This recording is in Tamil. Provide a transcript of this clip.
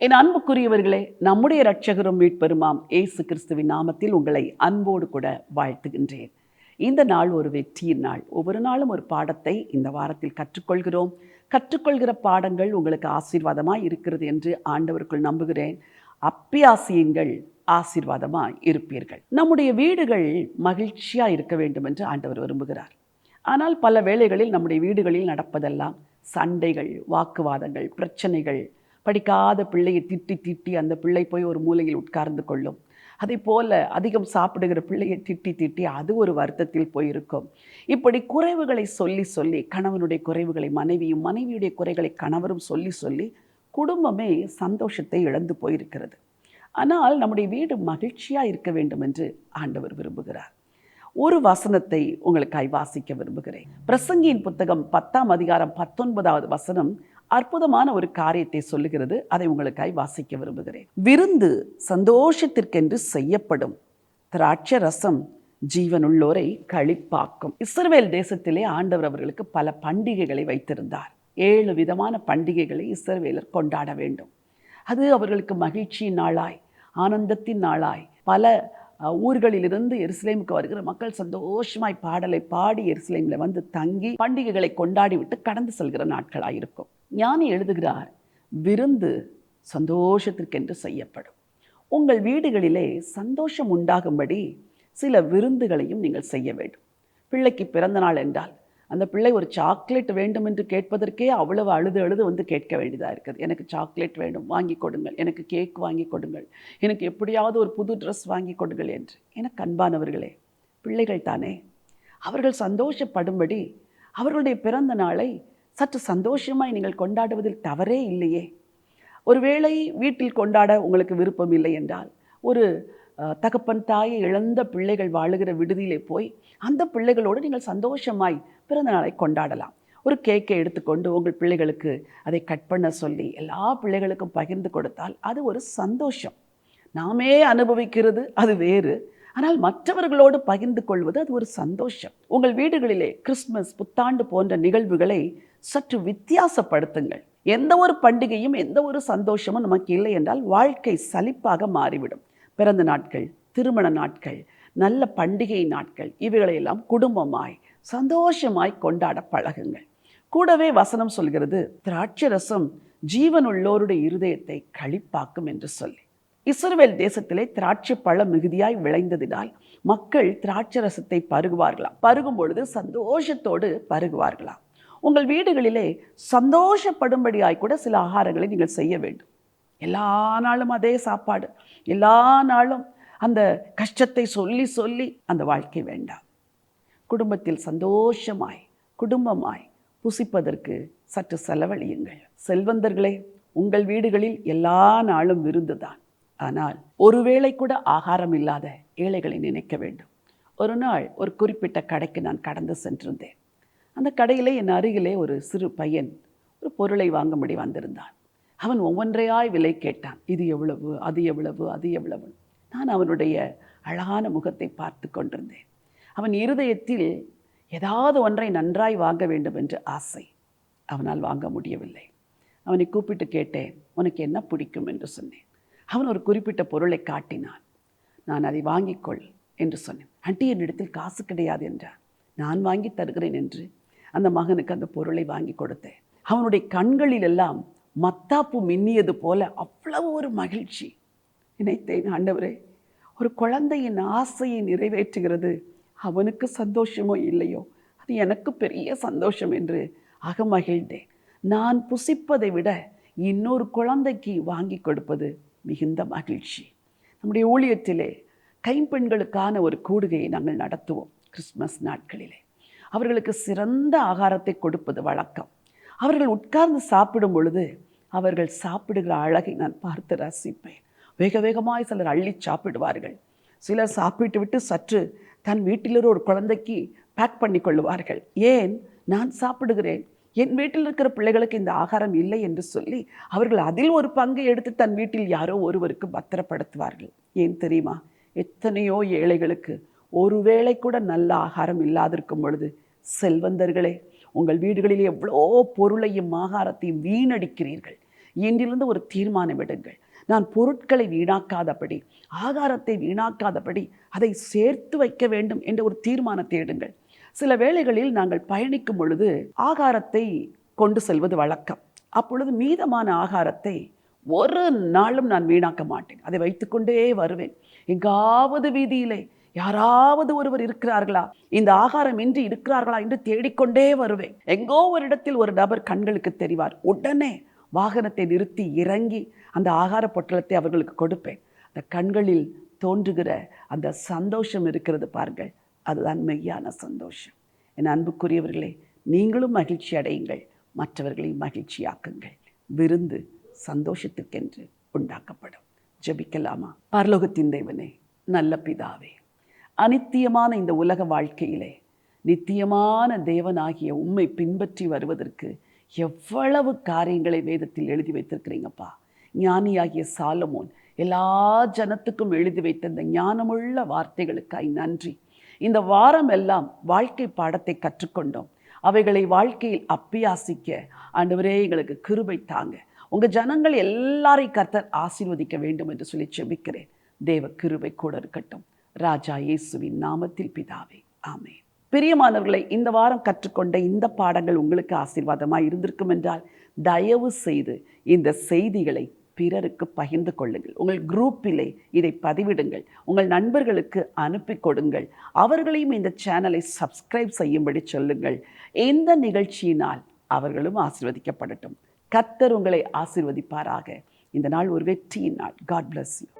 என் அன்புக்குரியவர்களே நம்முடைய இரட்சகரும் மீட்பெருமாம் ஏசு கிறிஸ்துவின் நாமத்தில் உங்களை அன்போடு கூட வாழ்த்துகின்றேன். இந்த நாள் ஒரு வெற்றியின் நாள். ஒவ்வொரு நாளும் ஒரு பாடத்தை இந்த வாரத்தில் கற்றுக்கொள்கிறோம். கற்றுக்கொள்கிற பாடங்கள் உங்களுக்கு ஆசீர்வாதமாய் இருக்கிறது என்று ஆண்டவருக்குள் நம்புகிறேன். அப்பியாசியுங்கள் ஆசீர்வாதமாக இருப்பீர்கள். நம்முடைய வீடுகள் மகிழ்ச்சியாக இருக்க வேண்டும் என்று ஆண்டவர் விரும்புகிறார். ஆனால் பல வேளைகளில் நம்முடைய வீடுகளில் நடப்பதெல்லாம் சண்டைகள் வாக்குவாதங்கள் பிரச்சனைகள் படிக்காத பிள்ளையை திட்டி திட்டி அந்த பிள்ளை போய் ஒரு மூலையில் உட்கார்ந்து கொள்ளும். அதே போல் அதிகம் சாப்பிடுகிற பிள்ளையை திட்டி திட்டி அது ஒரு வருத்தத்தில் போயிருக்கும். இப்படி குறைவுகளை சொல்லி சொல்லி கணவனுடைய குறைவுகளை மனைவியும் மனைவியுடைய குறைகளை கணவரும் சொல்லி சொல்லி குடும்பமே சந்தோஷத்தை இழந்து போயிருக்கிறது. ஆனால் நம்முடைய வீடு மகிழ்ச்சியாக இருக்க வேண்டும் என்று ஆண்டவர் விரும்புகிறார். ஒரு வசனத்தை உங்களுக்காய் வாசிக்க விரும்புகிறேன். பிரசங்கியின் புத்தகம் பத்தாம் அதிகாரம் பத்தொன்பதாவது வசனம் அற்புதமான ஒரு காரியத்தை சொல்லுகிறது. அதை உங்களுக்காய் வாசிக்க விரும்புகிறேன். விருந்து சந்தோஷத்திற்கென்று செய்யப்படும் திராட்சை ரசம் ஜீவனுள்ளோரை கழிப்பாக்கும் இஸ்ரவேல் தேசத்திலே ஆண்டவர் அவர்களுக்கு பல பண்டிகைகளை வைத்திருந்தார். ஏழு விதமான பண்டிகைகளை இஸ்ரவேலர் கொண்டாட வேண்டும். அது அவர்களுக்கு மகிழ்ச்சியின் நாளாய் ஆனந்தத்தின் நாளாய். பல ஊர்களிலிருந்து எருசலேமுக்கு வருகிற மக்கள் சந்தோஷமாய் பாடலை பாடி எருசலேமில் வந்து தங்கி பண்டிகைகளை கொண்டாடி விட்டு கடந்து செல்கிற நாட்களாக இருக்கும் ஞானி எழுதுகிறார் விருந்து சந்தோஷத்திற்கென்று செய்யப்படும். உங்கள் வீடுகளிலே சந்தோஷம் உண்டாகும்படி சில விருந்துகளையும் நீங்கள் செய்ய வேண்டும். பிள்ளைக்கு பிறந்த நாள் என்றால் அந்த பிள்ளை ஒரு சாக்லேட் வேண்டும் என்று கேட்பதற்கே அவ்வளவு அழுது அழுது வந்து கேட்க வேண்டியதாக இருக்குது. எனக்கு சாக்லேட் வேண்டும் வாங்கி கொடுங்கள். எனக்கு கேக் வாங்கி கொடுங்கள். எனக்கு எப்படியாவது ஒரு புது ட்ரெஸ் வாங்கி கொடுங்கள் என்று. எனக்கு அன்பானவர்களே பிள்ளைகள் தானே. அவர்கள் சந்தோஷப்படும்படி அவர்களுடைய பிறந்த நாளை சற்று சந்தோஷமாய் நீங்கள் கொண்டாடுவதில் தவறே இல்லையே. ஒருவேளை வீட்டில் கொண்டாட உங்களுக்கு விருப்பம் இல்லை என்றால் ஒரு தகப்பன் தாயை இழந்த பிள்ளைகள் வாழுகிற விடுதியிலே போய் அந்த பிள்ளைகளோடு நீங்கள் சந்தோஷமாய் பிறந்த நாளை கொண்டாடலாம். ஒரு கேக்கை எடுத்துக்கொண்டு உங்கள் பிள்ளைகளுக்கு அதை கட் பண்ண சொல்லி எல்லா பிள்ளைகளுக்கும் பகிர்ந்து கொடுத்தால் அது ஒரு சந்தோஷம். நாமே அனுபவிக்கிறது அது வேறு. ஆனால் மற்றவர்களோடு பகிர்ந்து கொள்வது அது ஒரு சந்தோஷம். உங்கள் வீடுகளிலே கிறிஸ்மஸ் புத்தாண்டு போன்ற நிகழ்வுகளை சற்று வித்தியாசப்படுத்துங்கள். எந்த ஒரு பண்டிகையும் எந்த ஒரு சந்தோஷமும் நமக்கு இல்லை என்றால் வாழ்க்கை சலிப்பாக மாறிவிடும். பிறந்த நாட்கள் திருமண நாட்கள் நல்ல பண்டிகை நாட்கள் இவைகளையெல்லாம் குடும்பமாய் சந்தோஷமாய் கொண்டாட பழகுங்கள். கூடவே வசனம் சொல்கிறது திராட்சை ரசம் ஜீவனுள்ளோருடைய இருதயத்தை களிப்பாக்கும் என்று சொல்லி. இஸ்ரேல் தேசத்திலே திராட்சை பழம் மிகுதியாய் விளைந்ததினால் மக்கள் திராட்சை ரசத்தை பருகுவார்களாம். பருகும் பொழுது சந்தோஷத்தோடு பருகுவார்களாம். உங்கள் வீடுகளிலே சந்தோஷப்படும்படியாய் கூட சில ஆகாரங்களை நீங்கள் செய்ய வேண்டும். எல்லா நாளும் அதே சாப்பாடு. எல்லா நாளும் அந்த கஷ்டத்தை சொல்லி சொல்லி அந்த வாழ்க்கை வேண்டாம். குடும்பத்தில் சந்தோஷமாய் குடும்பமாய் புசிப்பதற்கு சற்று செலவழியுங்கள். செல்வந்தர்களே உங்கள் வீடுகளில் எல்லா நாளும் விருந்துதான். ஆனால் ஒருவேளை கூட ஆகாரம் இல்லாத ஏழைகளை நினைக்க வேண்டும். ஒரு நாள் ஒரு குறிப்பிட்ட கடைக்கு நான் கடந்து சென்றிருந்தேன். அந்த கடையிலே என் அருகிலே ஒரு சிறு பையன் ஒரு பொருளை வாங்கும்படி வந்திருந்தான். அவன் ஒவ்வொன்றையாய் விலை கேட்டான். இது எவ்வளவு? அது எவ்வளவு? அது எவ்வளவு நான் அவனுடைய அழகான முகத்தை பார்த்து கொண்டிருந்தேன். அவன் இருதயத்தில் ஏதாவது ஒன்றை நன்றாய் வாங்க வேண்டும் என்று ஆசை அவனால் வாங்க முடியவில்லை. அவனை கூப்பிட்டு கேட்டேன் உனக்கு என்ன பிடிக்கும்? என்று சொன்னேன். அவன் ஒரு குறிப்பிட்ட பொருளை காட்டினான். நான் அதை வாங்கிக்கொள் என்று சொன்னேன். ஆண்டி என்னிடத்தில் காசு கிடையாது என்றான். நான் வாங்கி தருகிறேன் என்று அந்த மகனுக்கு அந்த பொருளை வாங்கி கொடுத்தேன். அவனுடைய கண்களில் எல்லாம் மத்தாப்பு மின்னியது போல அவ்வளவு ஒரு மகிழ்ச்சி. நினைத்தேன் ஆண்டவரே ஒரு குழந்தையின் ஆசையை நிறைவேற்றுகிறது. அவனுக்கு சந்தோஷமோ இல்லையோ? அது எனக்கு பெரிய சந்தோஷம் என்று அகமகிழ்ந்தேன். நான் புசிப்பதை விட இன்னொரு குழந்தைக்கு வாங்கி கொடுப்பது மிகுந்த மகிழ்ச்சி. நம்முடைய ஊழியத்திலே கைம்பெண்களுக்கான ஒரு கூடுகையை நாங்கள் நடத்துவோம் கிறிஸ்மஸ் நாட்களிலே. அவர்களுக்கு சிறந்த ஆகாரத்தை கொடுப்பது வழக்கம். அவர்கள் உட்கார்ந்து சாப்பிடும் பொழுது அவர்கள் சாப்பிடுகிற அழகை நான் பார்த்து ரசிப்பேன். வேக வேகமாய் சிலர் அள்ளி சாப்பிடுவார்கள். சிலர் சாப்பிட்டு விட்டு சற்று தன் வீட்டில் ஒரு குழந்தைக்கு பேக் பண்ணி கொள்ளுவார்கள். ஏன்? நான் சாப்பிடுகிறேன். என் வீட்டில் இருக்கிற பிள்ளைகளுக்கு இந்த ஆகாரம் இல்லை என்று சொல்லி அவர்கள் அதில் ஒரு பங்கை எடுத்து தன் வீட்டில் யாரோ ஒருவருக்கு பத்திரப்படுத்துவார்கள். ஏன் தெரியுமா? எத்தனையோ ஏழைகளுக்கு ஒருவேளை கூட நல்ல ஆகாரம் இல்லாதிருக்கும் பொழுது செல்வந்தர்களே உங்கள் வீடுகளில் எவ்வளோ பொருளையும் ஆகாரத்தையும் வீணடிக்கிறீர்கள். இன்றிலிருந்து ஒரு தீர்மானம் எடுங்கள். நான் பொருட்களை வீணாக்காதபடி ஆகாரத்தை வீணாக்காதபடி அதை சேர்த்து வைக்க வேண்டும் என்ற ஒரு தீர்மானத்தை எடுங்கள். சில வேளைகளில் நாங்கள் பயணிக்கும் பொழுது ஆகாரத்தை கொண்டு செல்வது வழக்கம். அப்பொழுது மீதமான ஆகாரத்தை ஒரு நாளும் நான் வீணாக்க மாட்டேன். அதை வைத்துக்கொண்டே வருவேன். எங்காவது வீதியிலே யாராவது ஒருவர் இருக்கிறார்களா? இந்த ஆகாரம் இன்றி இருக்கிறார்களா என்று தேடிக்கொண்டே வருவேன். எங்கோ ஒரு இடத்தில் ஒரு நபர் கண்களுக்கு தெரிவார். உடனே வாகனத்தை நிறுத்தி இறங்கி அந்த ஆகார பொட்டலத்தை அவர்களுக்கு கொடுப்பேன். அந்த கண்களில் தோன்றுகிற அந்த சந்தோஷம் இருக்கிறது பாருங்கள். அதுதான் மெய்யான சந்தோஷம். என் அன்புக்குரியவர்களே நீங்களும் மகிழ்ச்சி அடையுங்கள். மற்றவர்களையும் மகிழ்ச்சியாக்குங்கள். விருந்து சந்தோஷத்துக்கென்று உண்டாக்கப்படும். ஜெபிக்கலாமா? பரலோகத்தின் தேவனே நல்ல பிதாவே அனித்தியமான இந்த உலக வாழ்க்கையிலே நித்தியமான தேவனாகிய உண்மை பின்பற்றி வருவதற்கு எவ்வளவு காரியங்களை வேதத்தில் எழுதி வைத்திருக்கிறீங்கப்பா. ஞானியாகிய சாலமோன் எல்லா ஜனத்துக்கும் எழுதி வைத்த இந்த ஞானமுள்ள வார்த்தைகளுக்காய் நன்றி. இந்த வாரம் எல்லாம் வாழ்க்கை பாடத்தை கற்றுக்கொண்டோம். அவைகளை வாழ்க்கையில் அப்பியாசிக்க ஆண்டவரே எங்களுக்கு கிருபை தாங்க. உங்கள் ஜனங்கள் எல்லாரையும் கர்த்தர் ஆசீர்வதிக்க வேண்டும் என்று சொல்லி செபிக்கிறேன். தேவ கிருபை கூட இருக்கட்டும். ராஜா இயேசுவின் நாமத்தில் பிதாவே ஆமே பிரியமானவர்களை இந்த வாரம் கற்றுக்கொண்ட இந்த பாடங்கள் உங்களுக்கு ஆசீர்வாதமாக இருந்திருக்கும் என்றால் தயவு செய்து இந்த செய்திகளை பிறருக்கு பகிர்ந்து கொள்ளுங்கள். உங்கள் குரூப்பிலே இதை பதிவிடுங்கள். உங்கள் நண்பர்களுக்கு அனுப்பி கொடுங்கள். அவர்களையும் இந்த சேனலை சப்ஸ்கிரைப் செய்யும்படி சொல்லுங்கள். இந்த நிகழ்ச்சியினால் அவர்களும் ஆசிர்வதிக்கப்படட்டும். கர்த்தர் உங்களை ஆசீர்வதிப்பாராக. இந்த நாள் ஒரு வெற்றியின் நாள். God bless you